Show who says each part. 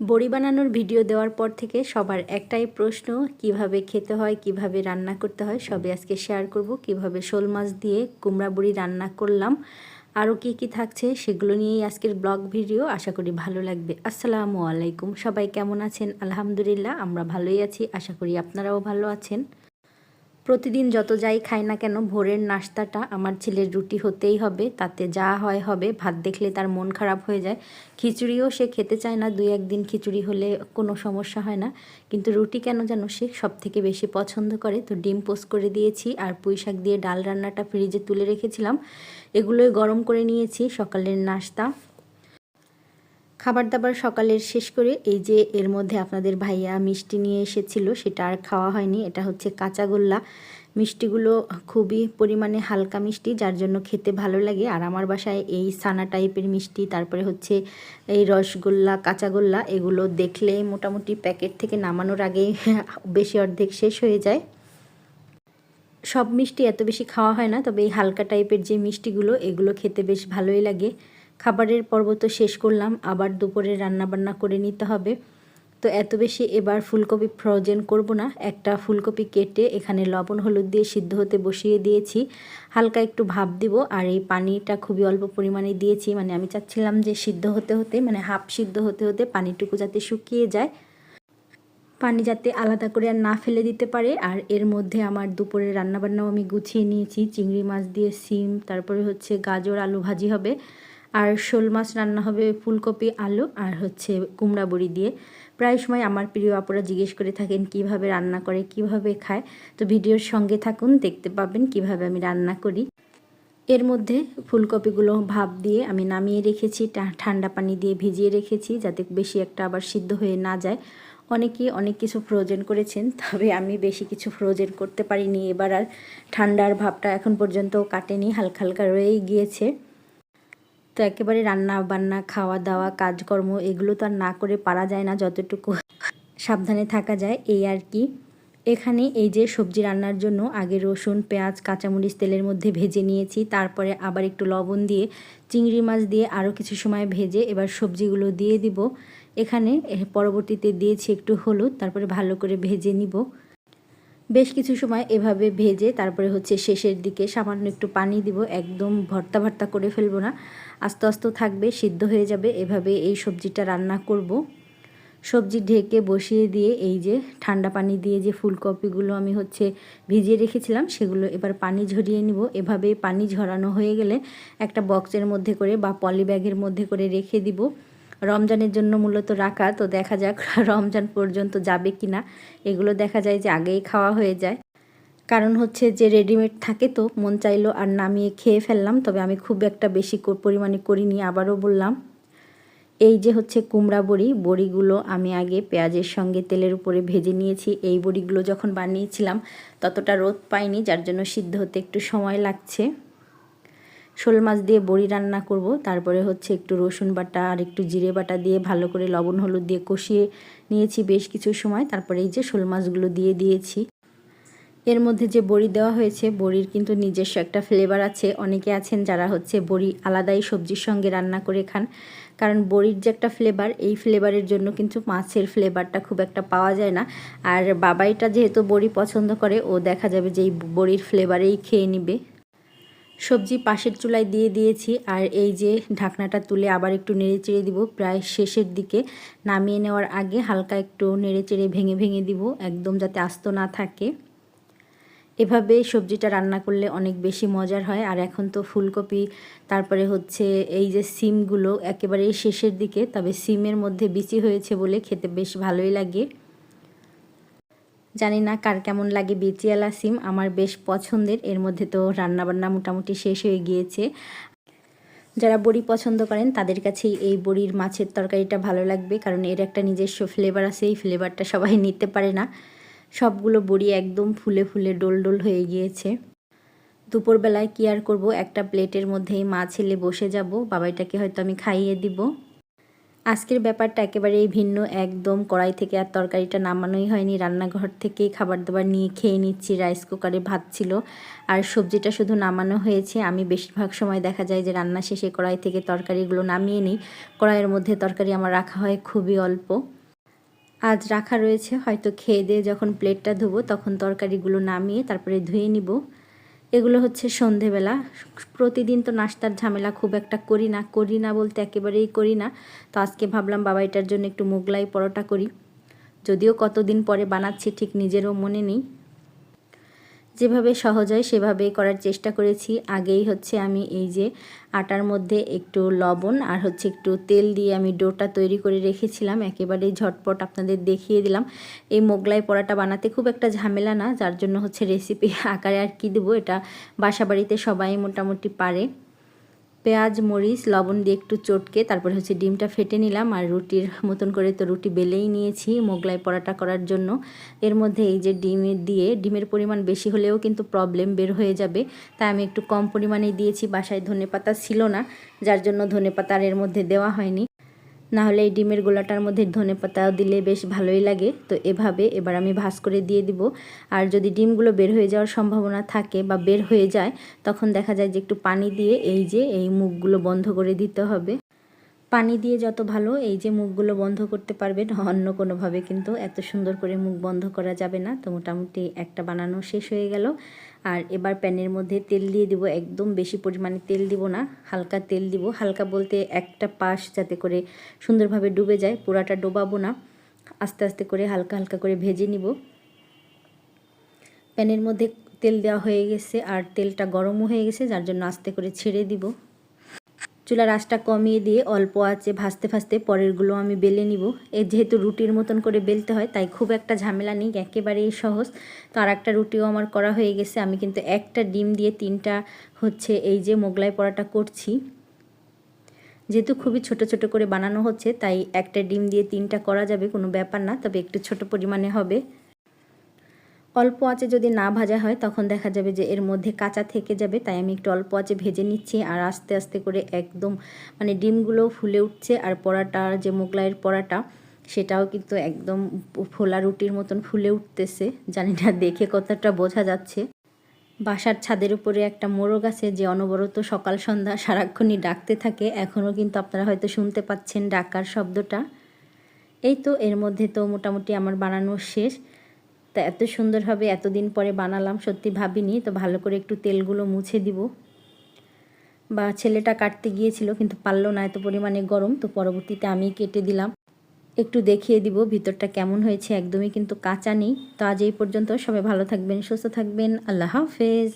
Speaker 1: বড়ি বানানোর ভিডিও দেওয়ার পর থেকে সবার একটাই প্রশ্ন, কীভাবে খেতে হয়, কীভাবে রান্না করতে হয়, সবই আজকে শেয়ার করব। কীভাবে শোল মাছ দিয়ে কুমড়া বড়ি রান্না করলাম, আরও কি কি থাকছে সেগুলো নিয়েই আজকের ব্লগ ভিডিও। আশা করি ভালো লাগবে। আসসালামু আলাইকুম। সবাই কেমন আছেন? আলহামদুলিল্লাহ, আমরা ভালোই আছি। আশা করি আপনারাও ভালো আছেন। প্রতিদিন যত যাই খাই না কেন, ভোরের নাস্তাটা আমার ছেলের রুটি হতেই হবে। তাতে যা হয় হবে, ভাত দেখলে তার মন খারাপ হয়ে যায়। খিচুড়িও সে খেতে চায় না, দুই একদিন খিচুড়ি হলে কোনো সমস্যা হয় না। কিন্তু রুটি কেন যেন সে সব থেকে বেশি পছন্দ করে। তো ডিম পোস্ট করে দিয়েছি আর পুঁই শাক দিয়ে ডাল রান্নাটা ফ্রিজে তুলে রেখেছিলাম। এগুলোই গরম করে নিয়েছি সকালের নাস্তা। খাবার দাবার সকালের শেষ করে এই যে এর মধ্যে আপনাদের ভাইয়া মিষ্টি নিয়ে এসেছিল, সেটা আর খাওয়া হয়নি। এটা হচ্ছে কাঁচাগোল্লা মিষ্টিগুলো খুবই পরিমাণে হালকা মিষ্টি, যার জন্য খেতে ভালো লাগে। আর আমার বাসায় এই সানা টাইপের মিষ্টি, তারপরে হচ্ছে এই রসগোল্লা কাঁচাগোল্লা এগুলো দেখলে মোটামুটি প্যাকেট থেকে নামানোর আগেই বেশি অর্ধেক শেষ হয়ে যায়। সব মিষ্টি এত বেশি খাওয়া হয় না, তবে এই হালকা টাইপের যে মিষ্টিগুলো, এগুলো খেতে বেশ ভালোই লাগে। খাবারের পর্ব তো শেষ করলাম, আবার দুপুরে রান্না বান্না করে নিতে হবে। তো এত বেশি এবার ফুলকপি ফ্রোজেন করব না, একটা ফুলকপি কেটে এখানে লবণ, হলুদ দিয়ে সিদ্ধ হতে বসিয়ে দিয়েছি। হালকা একটু ভাপ দিব, আর এই পানিটা খুবই অল্প পরিমাণে দিয়েছি। মানে আমি চাচ্ছিলাম যে সিদ্ধ হতে হতে মানে হাফ সিদ্ধ হতে হতে পানিটুকু যাতে শুকিয়ে যায়। পানি যাতে আলাদা করে আর না ফেলে দিতে পারে, আর এর মধ্যে আমার দুপুরে রান্নাবান্নাও আমি গুছিয়ে নিয়েছি। চিংড়ি মাছ দিয়ে সিম, তারপরে হচ্ছে গাজর, আলু ভাজি হবে। আর শোল মাছ রান্না হবে ফুলকপি, আলু আর হচ্ছে কুমড়া বড়ি দিয়ে। প্রায় সময় আমার প্রিয় আপুরা জিজ্ঞেস করে থাকেন, কীভাবে রান্না করে, কীভাবে খায়? তো ভিডিওর সঙ্গে থাকুন, দেখতে পাবেন কীভাবে আমি রান্না করি। এর মধ্যে ফুলকপিগুলো ভাপ দিয়ে আমি নামিয়ে রেখেছি ঠান্ডা পানি দিয়ে ভিজিয়ে রেখেছি যাতে বেশি একটা আবার সিদ্ধ হয়ে না যায়। অনেকেই অনেক কিছু ফ্রোজেন করেছেন, তবে আমি বেশি কিছু ফ্রোজেন করতে পারিনি। এবার আর ঠান্ডার ভাবটা এখন পর্যন্ত কাটেনি, হালকা হালকা রয়েই গিয়েছে। তো একেবারে রান্না বান্না, খাওয়া দাওয়া, কাজকর্ম এগুলো তো আর না করে পারা যায় না যতটুকু সাবধানে থাকা যায়, এই আর কি। এখানে এই যে সবজি রান্নার জন্য আগে রসুন, পেঁয়াজ, কাঁচামরিচ তেলের মধ্যে ভেজে নিয়েছি, তারপরে আবার একটু লবণ দিয়ে, চিংড়ি মাছ দিয়ে আরও কিছু সময় ভেজে এবার সবজিগুলো দিয়ে দিব। এখানে পরবর্তীতে দিয়েছি একটু হলুদ, তারপরে ভালো করে ভেজে নিব। বেশ কিছু সময় এভাবে ভেজে তারপরে হচ্ছে শেষের দিকে সামান্য একটু পানি দিব, একদম ভর্তা ভর্তা করে ফেলব না। আস্তে আস্তে থাকবে, সিদ্ধ হয়ে যাবে। এভাবে এই সবজিটা রান্না করব। সবজি ঢেকে বসিয়ে দিয়ে এই যে ঠান্ডা পানি দিয়ে যে ফুলকপিগুলো আমি হচ্ছে ভিজিয়ে রেখেছিলাম, সেগুলো এবার পানি ঝরিয়ে নিব। এভাবে পানি ঝরানো হয়ে গেলে একটা বক্সের মধ্যে করে বা পলি ব্যাগের মধ্যে করে রেখে দিব। রমজানের জন্য মূলত রাখা, তো দেখা যাক রমজান পর্যন্ত যাবে কি না এগুলো দেখা যায় যে আগেই খাওয়া হয়ে যায়। কারণ হচ্ছে যে রেডিমেড থাকে তো, মন চাইলো আর নামিয়ে খেয়ে ফেললাম, তবে আমি খুব একটা বেশি পরিমাণে করিনি, আবারও বললাম। এই যে হচ্ছে কুমড়া বড়ি, বড়িগুলো আমি আগে পেঁয়াজের সঙ্গে তেলের উপরে ভেজে নিয়েছি। এই বড়িগুলো যখন বানিয়েছিলাম, ততটা রোদ পাইনি, যার জন্য সিদ্ধ হতে একটু সময় লাগছে। শোল মাছ দিয়ে বড়ি রান্না করব। তারপরে হচ্ছে একটু রসুন বাটা আর একটু জিরে বাটা দিয়ে ভালো করে লবণ হলুদ দিয়ে কষিয়ে নিয়েছি বেশ কিছু সময়। তারপরে এই যে শোল মাছগুলো দিয়ে দিয়েছি। এর মধ্যে যে বড়ি দেওয়া হয়েছে, বড়ির কিন্তু নিজস্ব একটা ফ্লেভার আছে। অনেকে আছেন যারা হচ্ছে বড়ি আলাদাই সবজির সঙ্গে রান্না করে খান। কারণ বড়ির যে একটা ফ্লেভার এই ফ্লেভারের জন্য কিন্তু মাছের ফ্লেভারটা খুব একটা পাওয়া যায় না। আর বাবাইটা যেহেতু বড়ি পছন্দ করে, ও দেখা যাবে যে এই বড়ির ফ্লেভারেই খেয়ে নিবে। সবজি পাশের চুলায় দিয়ে দিয়েছি আর এই যে ঢাকনাটা তুলে আবার একটু নেড়ে চেড়ে দিব। প্রায় শেষের দিকে নামিয়ে নেওয়ার আগে হালকা একটু নেড়ে চেড়ে ভেঙে ভেঙে দিব একদম যাতে আস্ত না থাকে। এভাবে সবজিটা রান্না করলে অনেক বেশি মজার হয়। আর এখন তো ফুলকপি, তারপরে হচ্ছে এই যে সিমগুলো একেবারে শেষের দিকে, তবে সিমের মধ্যে বিচি হয়েছে বলে খেতে বেশ ভালোই লাগে। জানি না কার কেমন লাগে বিচিয়ালা সিম, আমার বেশ পছন্দের। এর মধ্যে তো রান্নাবান্না মোটামুটি শেষ হয়ে গিয়েছে। যারা বড়ি পছন্দ করেন, তাদের কাছেই এই বড়ির মাছের তরকারিটা ভালো লাগবে, কারণ এর একটা নিজস্ব ফ্লেভার আছে, এই ফ্লেভারটা সবাই নিতে পারে না। সবগুলো বড়ি একদম ফুলে ফুলে ডোল ডোল হয়ে গিয়েছে। দুপুরবেলায় কি আর করব? একটা প্লেটের মধ্যেই মাছ হেলে বসে যাব, বাবাইটাকে হয়তো আমি খাইয়ে দিব। আজকের ব্যাপারটা একেবারেই ভিন্ন। একদম কড়াই থেকে আর তরকারিটা নামানোই হয়নি। রান্নাঘর থেকেই খাবার দাবার নিয়ে খেয়ে নিচ্ছি। রাইস কুকারে ভাত ছিল। আর সবজিটা শুধু নামানো হয়েছে। আমি বেশিরভাগ সময় দেখা যায় যে রান্না শেষে কড়াই থেকে তরকারিগুলো নামিয়ে নিই। কড়াইয়ের মধ্যে তরকারি আমার রাখা হয় খুবই অল্প। আজ রাখা রয়েছে। হয়তো খেয়ে দিয়ে যখন প্লেটটা ধুবো তখন তরকারিগুলো নামিয়ে তারপরে ধুয়ে নিব। এগুলো হচ্ছে সন্ধেবেলা। প্রতিদিন তো নাস্তার ঝামেলা খুব একটা করি না। করি না বলতে একেবারেই করি না। তো আজকে ভাবলাম বাবা এটার জন্য একটু মোগলাই পরোটা করি। যদিও কতদিন পরে বানাচ্ছি ঠিক নিজেরও মনে নেই। যেভাবে সহজ হয়, সেভাবেই করার চেষ্টা করেছি। আগেই হচ্ছে আমি এই যে আটার মধ্যে একটু লবণ আর হচ্ছে একটু তেল দিয়ে আমি ডোটা তৈরি করে রেখেছিলাম। একেবারে ঝটপট আপনাদের দেখিয়ে দিলাম। এই মোগলাই পরাটা বানাতে খুব একটা ঝামেলা না, যার জন্য হচ্ছে রেসিপি আকারে আর কি দেবো, এটা বাসাবাড়িতে সবাই মোটামুটি পারে। পেঁয়াজ, মরিচ, লবণ দিয়ে একটু চটকে তারপরে হচ্ছে ডিমটা ফেটে নিলাম আর রুটির মতন করে তো রুটি বেলেই নিয়েছি মোগলাই পরাটা করার জন্য। এর মধ্যে এই যে ডিম দিয়ে, ডিমের পরিমাণ বেশি হলেও কিন্তু প্রবলেম বের হয়ে যাবে। তাই আমি একটু কম পরিমাণে দিয়েছি, বাসায় ধনে পাতা ছিল না, যার জন্য ধনে পাতা এর মধ্যে দেওয়া হয়নি। না হলে এই ডিমের গোলাটার মধ্যে ধনে পাতা দিলে বেশ ভালোই লাগে। তো এভাবে এবার আমি ভাস করে দিয়ে দিব। আর যদি ডিমগুলো বের হয়ে যাওয়ার সম্ভাবনা থাকে বা বের হয়ে যায়, তখন দেখা যায় যে একটু পানি দিয়ে এই যে এই মুখগুলো বন্ধ করে দিতে হবে। পানি দিয়ে যত ভালো এই যে মুখগুলো বন্ধ করতে পারবেন, অন্য কোনোভাবে কিন্তু এত সুন্দর করে মুখ বন্ধ করা যাবে না। তো মোটামুটি একটা বানানো শেষ হয়ে গেল। আর এবার প্যানের মধ্যে তেল দিয়ে দিব, একদম বেশি পরিমাণে তেল দিব না, হালকা তেল দিব। হালকা বলতে একটা পাশ যাতে করে সুন্দরভাবে ডুবে যায়, পুরাটা ডোবাবো না। আস্তে আস্তে করে হালকা হালকা করে ভেজে নিব। প্যানের মধ্যে তেল দেওয়া হয়ে গেছে, আর তেলটা গরমও হয়ে গেছে, যার জন্য আস্তে করে ছেড়ে দিব। চুলার আঁচটা কমিয়ে দিয়ে অল্প আছে ভাজতে ভাজতে পরেরগুলো আমি বেলে নিব। এ যেহেতু রুটির মতন করে বেলতে হয়, তাই খুব একটা ঝামেলা নেই, একেবারেই সহজ। তো আর একটা রুটিও আমার করা হয়ে গেছে। আমি কিন্তু একটা ডিম দিয়ে তিনটা হচ্ছে এই যে মোগলাই পরাটা করছি। যেহেতু খুবই ছোট ছোট করে বানানো হচ্ছে, তাই একটা ডিম দিয়ে তিনটা করা যাবে, কোনো ব্যাপার না। তবে একটু ছোট পরিমাণে হবে। অল্প আঁচে যদি না ভাজা হয়, তখন দেখা যাবে যে এর মধ্যে কাঁচা থেকে যাবে। তাই আমি একটু অল্প আঁচে ভেজে নিচ্ছি আর আস্তে আস্তে করে একদম মানে ডিমগুলো ফুলে উঠছে। আর পরাটা যে মোগলাইয়ের পরাটা, সেটাও কিন্তু একদম ফোলা রুটির মতন ফুলে উঠতেছে। জানি না দেখে কতটা বোঝা যাচ্ছে। বাসার ছাদের উপরে একটা মোরগ আছে যে অনবরত সকাল, সন্ধ্যা সারাক্ষণই ডাকতে থাকে। এখনও কিন্তু আপনারা হয়তো শুনতে পাচ্ছেন ডাকার শব্দটা। এই তো, এর মধ্যে তো মোটামুটি আমার বানানো শেষ। তা এত সুন্দরভাবে এতদিন পরে বানালাম, সত্যি ভাবিনি। তো ভালো করে একটু তেলগুলো মুছে দিব। বা ছেলেটা কাটতে গিয়েছিল, কিন্তু পারল না, এত পরিমাণে গরম। তো পরবর্তীতে আমি কেটে দিলাম। একটু দেখিয়ে দিব, ভিতরটা কেমন হয়েছে, একদমই কিন্তু কাঁচা নেই। তো আজ এই পর্যন্ত সবাই ভালো থাকবেন, সুস্থ থাকবেন। আল্লাহ হাফেজ।